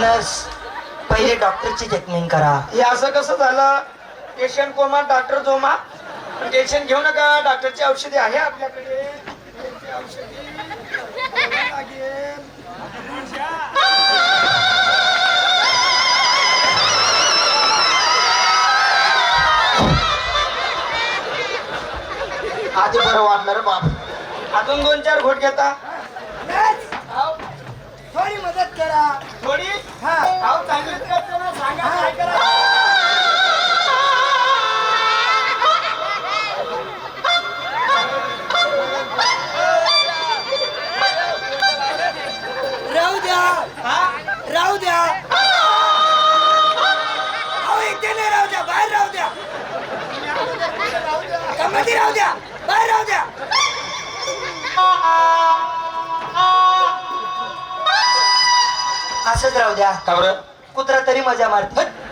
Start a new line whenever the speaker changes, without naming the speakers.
Nurse पहिले डॉक्टरची चेकमेंट करा.
हे असं कसं झालं? पेशंट कोमा डॉक्टर जोमा टेन्शन घेऊ नका. डॉक्टरची औषधी आहे आपल्याकडे.
आज बरं वाटणार बाप
अजून दोन चार घोट घेता.
थोडी मदत करा.
थोडी?
हा.
अहो, चांगलीच करतो ना. सांगा काय करा?
राहू द्या. राहू द्या. अहो इथे नाही राहू द्या. बाहेर राहू द्या. कमिटी राहू द्या. बाहेर राहू द्या.
असंच राहू द्या.
का बरं?
कुत्रा तरी मजा मारते.